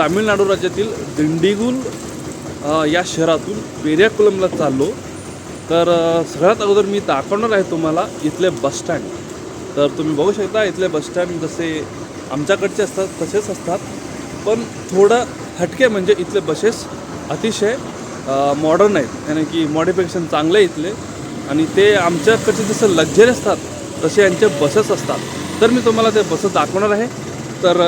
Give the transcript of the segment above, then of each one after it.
तामिळनाडू राज्यातील दिंडीगुल या शहरातून पेरियाकुलमला चाललो. तर सगळ्यात अगोदर मी दाखवणार आहे तुम्हाला इथले बसस्टँड तर तुम्ही बघू शकता इथले बसस्टँड जसे आमच्याकडचे असतात तसेच असतात. पण थोडं हटके म्हणजे इथले बसेस अतिशय मॉडर्न आहेत. यानी की मॉडिफिकेशन चांगलं आहे इथले. आणि ते आमच्याकडचे जसं लक्झरी असतात तसे यांचे बसेस असतात. तर मी तुम्हाला ते बसेस दाखवणार आहे. तर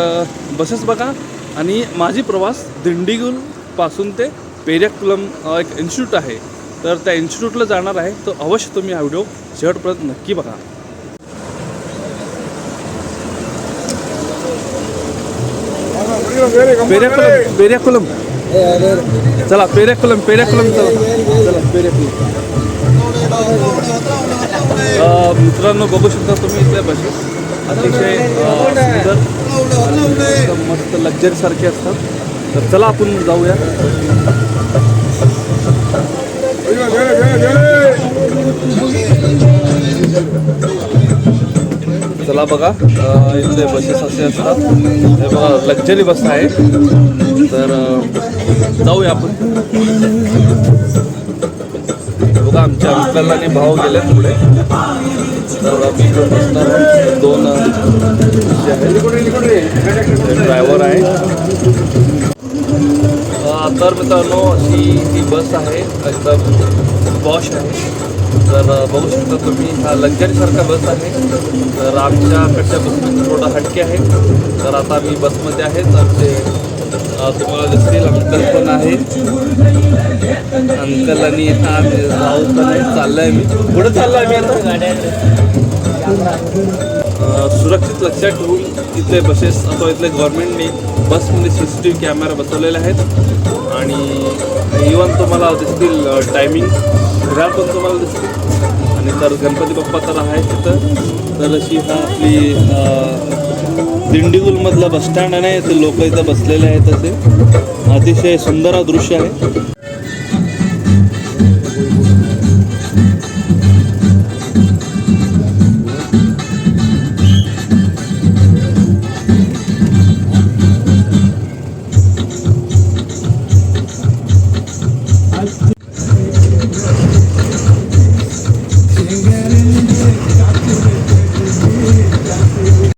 बसेस बघा. आणि माझी प्रवास दिंडीगुलपासून ते पेरियाकुलम एक इन्स्टिट्यूट आहे. तर त्या इन्स्टिट्यूटला जाणार आहे. तर अवश्य तुम्ही हा व्हिडिओ शेवटपर्यंत नक्की बघा. पेरियाकुलम पेरियाकुलम. चला पेरियाकुलम पेरियाकुलम चला. चला पेरियाकुलम. मित्रांनो बघू शकता तुम्ही इथल्या भाषेत अतिशय अ, सुंदर आणि एकदम मस्त सारखे असतात. तर चला आपण जाऊया. चला बघा. अ, इथले बसेस असे असतात. हे बघा लक्झरी बस आहे. तर जाऊया आपण. बघा आमच्या मित्रांना भाव भाऊ गेले पुढे. तर आम्ही बसणार दोन तर मित्रांनो अशी ही बस आहे एकदम बॉश आहे. तर बघू शकता तुम्ही हा लक्झरीसारखा बस आहे. तर आमच्याकडच्या बसमध्ये थोडा हटके आहे. तर आता मी बसमध्ये आहे तर ते तुम्हाला दिसतील अंकल पण आहे. अंकल आणि हा जाऊ पण आहे चाललाय मी. पुढे चाललाय मी आता. गाड्या सुरक्षित लक्षात ठेवून इथले बसेस अथवा इथले गव्हर्नमेंटने बसमध्ये C C T V camera बसवलेले आहेत. आणि इवन तुम्हाला दिसतील टायमिंग घड्याळ पण तुम्हाला दिसतील आणि तर गणपती बाप्पा तर आहे तिथं. तर अशी हा आपली अ, दिंडीगुलमधलं बसस्टँड आहे ते लोक इथं बसलेले आहेत असे. अतिशय सुंदर हा दृश्य आहे.